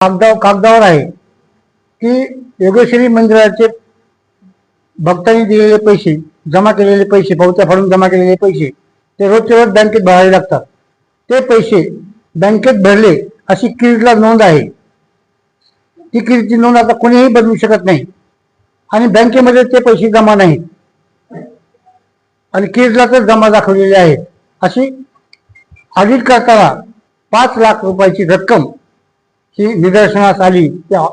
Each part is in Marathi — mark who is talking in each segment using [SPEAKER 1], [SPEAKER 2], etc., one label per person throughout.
[SPEAKER 1] कागदा कागदावर आहे. की योगेश्वरी मंदिराचे भक्तांनी दिलेले पैसे जमा केलेले पैसे पावत्या फाडून जमा केलेले पैसे ते रोजच्या रोज बँकेत भरावे लागतात. ते पैसे बँकेत भरले अशी किरीटला नोंद आहे. ती किरीटची नोंद आता कोणीही बदलू शकत नाही. आणि बँकेमध्ये ते पैसे जमा नाहीत. आणि किरीटला तर जमा दाखवलेले आहेत. अशी ऑडिट करताना पाच लाख रुपयाची रक्कम ही निदर्शनास आली. त्या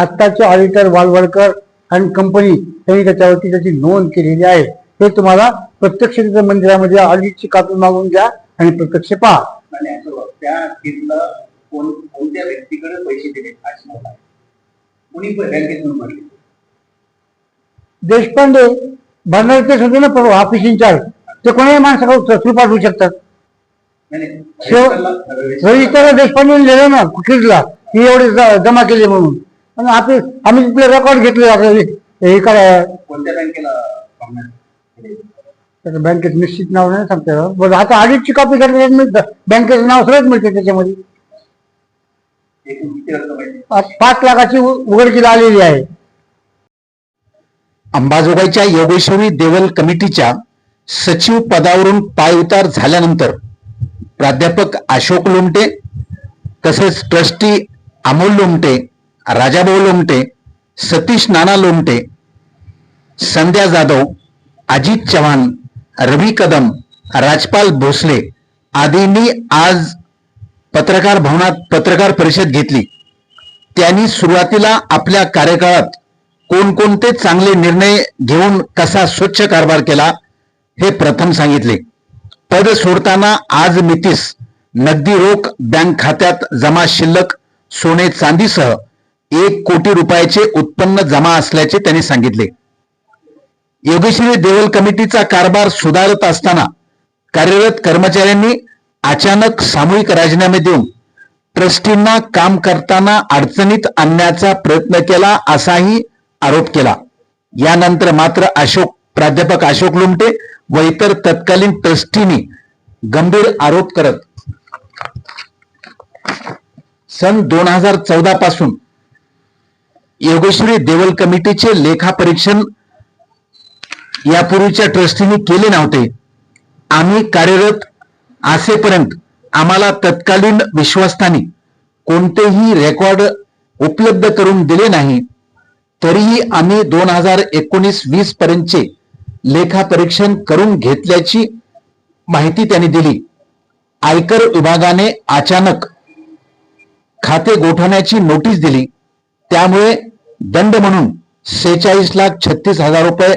[SPEAKER 1] आत्ताचे ऑडिटर वालवडकर आणि कंपनी त्यांनी त्याच्यावरती त्याची नोंद केलेली आहे. हे तुम्हाला प्रत्यक्ष तिथं मंदिरामध्ये ऑडिटची कापी मागून घ्या आणि प्रत्यक्ष पहा.
[SPEAKER 2] कोणत्या व्यक्तीकडे पैसे दिले कोणी
[SPEAKER 1] देशपांडे तेच होते ना परवा ऑफिस इंचार्ज ते कोणाही माणसाकडे थ्रू पाठवू शकतात रजिस्टर देशपांडे लिहिलं ना कुठला की एवढे ज- जमा केले म्हणून. आणि आपले आम्ही तिथले रेकॉर्ड घेतले आपले हे काय
[SPEAKER 2] कोणत्या बँकेला भरणार केले?
[SPEAKER 1] त्याचं बँकेत निश्चित नाव नाही सांगता येणार. आता ऑडिटची कॉपी मिळतं बँकेचं नाव सरळ मिळते त्याच्यामध्ये.
[SPEAKER 2] एकूण किती रक्कम आहे?
[SPEAKER 1] आज पाच लाखाची उ- उघडकीला आलेली आहे.
[SPEAKER 3] अंबाजोगाईच्या योगेश्वरी देवल कमिटीच्या सचिव पदावरून पायउतार झाल्यानंतर प्राध्यापक अशोक लोमटे तसेच ट्रस्टी अमोल लोमटे राजाभाऊ लोमटे सतीश नाना लोमटे संध्या जाधव अजित चव्हाण रवी कदम राजपाल भोसले आदींनी आज पत्रकार भवनात पत्रकार परिषद घेतली. त्यांनी सुरुवातीला आपल्या कार्यकाळात कोणकोणते चांगले निर्णय घेऊन कसा स्वच्छ कारभार केला हे प्रथम सांगितले. पद सोडताना आज मितीस नगदी रोख बँक खात्यात जमा शिल्लक सोने चांदीसह एक कोटी रुपयाचे उत्पन्न जमा असल्याचे त्यांनी सांगितले. योगेश्वरी देवल कमिटीचा कारभार सुधारत असताना कार्यरत कर्मचाऱ्यांनी अचानक सामूहिक राजीनामे देऊन ट्रस्टींना काम करताना अडचणीत आणण्याचा प्रयत्न केला असाही आरोप केला. यानंतर मात्र अशोक प्राध्यापक अशोक लुमटे व इतर तत्कालीन ट्रस्टींनी गंभीर आरोप करत सन दोन हजार चौदा पासून योगेश्वरी देवल कमिटीचे लेखापरीक्षण यापूर्वीच्या ट्रस्टींनी केले नव्हते. आम्ही कार्यरत असेपर्यंत आम्हाला तत्कालीन विश्वस्तानी कोणतेही रेकॉर्ड उपलब्ध करून दिले नाही. तरीही आम्ही दोन हजार एकोणीस वीस पर्यंतचे लेखापरीक्षण करून घेतल्याची माहिती त्यांनी दिली. आयकर विभागाने अचानक खाते गोठवण्याची नोटीस दिली. त्यामुळे दंड म्हणून सेहेचाळीस लाख छत्तीस हजार रुपये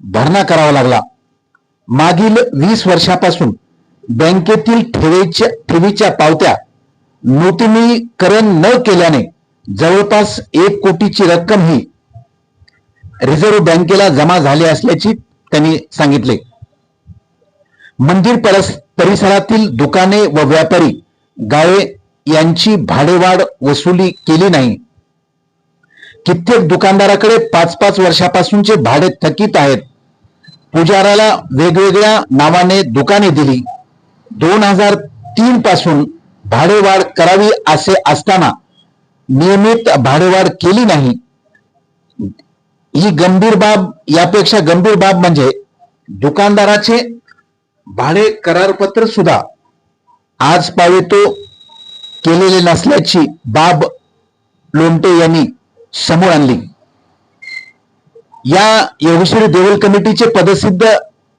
[SPEAKER 3] भरणा करावा लागला. मागील वीस वर्षापासून बँकेतील ठेवीच्या ठेवीच्या पावत्या नूतनीकरण न केल्याने जवळपास एक कोटीची रक्कम ही रिझर्व्ह बँकेला जमा झाली असल्याची त्यांनी सांगितले. मंदिर परस- परिसरातील दुकाने व व्यापारी गाळे यांची भाडेवाढ वसुली केली नाही. कित्येक दुकानदाराकडे पाच पाच वर्षापासूनचे भाडे थकीत आहेत. पुजाराला वेगवेगळ्या नावाने दुकाने दिली. दोन हजार तीन पासून भाडेवाढ करावी असे असताना नियमित भाडेवाढ केली नाही. ही गंभीर बाब यापेक्षा गंभीर बाब म्हणजे दुकानदाराचे भाडे करारपत्र सुद्धा. आज पावेतो केलेले नसल्याची बाब लोमटे यांनी समोर आणली. या योगेश्वरी देवल कमिटीचे पदसिद्ध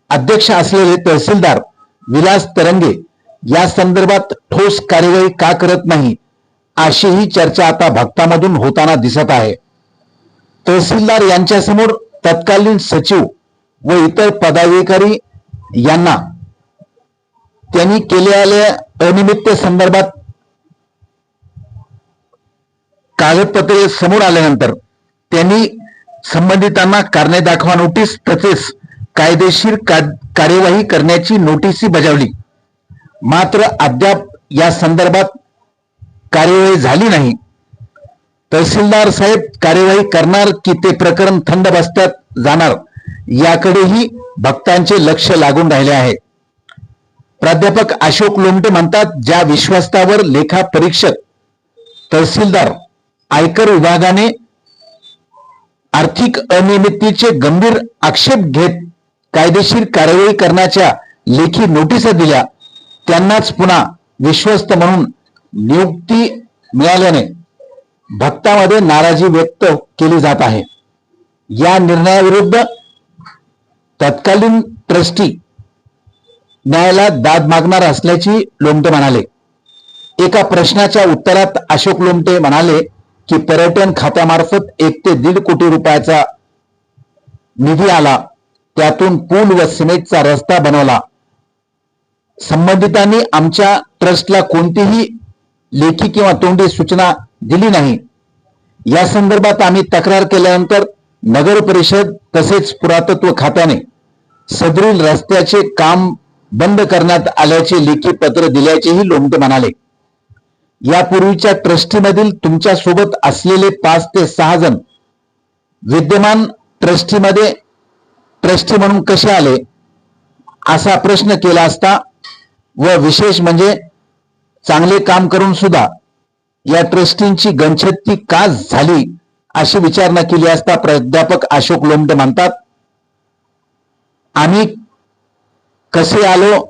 [SPEAKER 3] अध्यक्ष असलेले तहसीलदार विलास तरंगे या संदर्भात ठोस कार्यवाही का करत नाही अशी ही चर्चा आता भक्तामधून होताना दिसत आहे. तहसीलदार यांच्यासमोर तत्कालीन सचिव व इतर पदाधिकारी यांना त्यांनी केलेल्या अनिमित्त संदर्भात कागदपत्रे समोर आल्यानंतर त्यांनी संबंधितांना कारणे दाखवा नोटीस तसेच कायदेशीर का- कार्यवाही करण्याची नोटीसही बजावली. मात्र अद्याप या संदर्भात कार्यवाही झाली नाही. तहसीलदार साहेब कार्यवाही करणार की ते प्रकरण थंड बसत्यात जाणार याकडेही भक्तांचे लक्ष लागून राहिले आहे. प्राध्यापक अशोक लोमटे म्हणतात ज्या विश्वासावर लेखा परीक्षक तहसीलदार आयकर विभागाने आर्थिक अनियमिततेचे गंभीर आक्षेप घेत कायदेशीर कारवाई करण्याच्या लेखी नोटिसा दिल्या. त्यांनाच पुन्हा विश्वस्त म्हणून नियुक्ती मिळाल्याने भक्तामध्ये नाराजी व्यक्त केली जात आहे. या निर्णयाविरुद्ध तत्कालीन ट्रस्टी न्यायालयात दाद मागणार असल्याची लोमटे म्हणाले. एका प्रश्नाच्या उत्तरात अशोक लोमटे म्हणाले की पर्यटन खात्यामार्फत एक ते दीड कोटी रुपयाचा निधी आला. त्यातून पूल व सिमेंटचा रस्ता बनवला. संबंधितांनी आमच्या ट्रस्टला कोणतीही लेखी किंवा तोंडी सूचना दिली नाही. या संदर्भात आम्ही तक्रार केल्यानंतर नगर परिषद तसेच पुरातत्व खात्याने सदरील रस्त्याचे काम बंद करण्यात आल्याचे लेखी पत्र दिल्याचेही लोमटे म्हणाले. यापूर्वीच्या ट्रस्टीमधील तुमच्यासोबत असलेले पाच ते सहा जण विद्यमान ट्रस्टीमध्ये ट्रस्टी म्हणून कसे आले असा प्रश्न केला असता व विशेष म्हणजे चांगले काम करून सुद्धा या ट्रस्टींची गणछत्ती का झाली अशी विचारणा केली असता प्राध्यापक अशोक लोमटे म्हणतात आम्ही कसे आलो?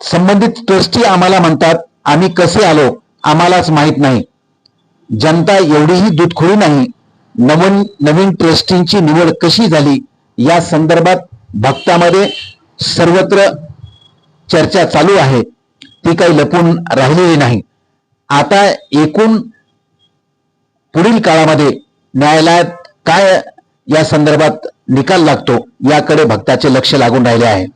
[SPEAKER 3] संबंधित ट्रस्टी आम्हाला म्हणतात आम्ही कसे आलो आम्हालाच माहीत नाही. जनता एवढीही दूधखोरी नाही. नवीन नवीन ट्रस्टींची निवड कशी झाली या संदर्भात भक्तामध्ये सर्वत्र चर्चा चालू आहे. ती काही लपून राहिलेली नाही. आता एकूण पुढील काळामध्ये न्यायालयात काय या संदर्भात निकाल लागतो याकडे भक्ताचे लक्ष लागून राहिले आहे.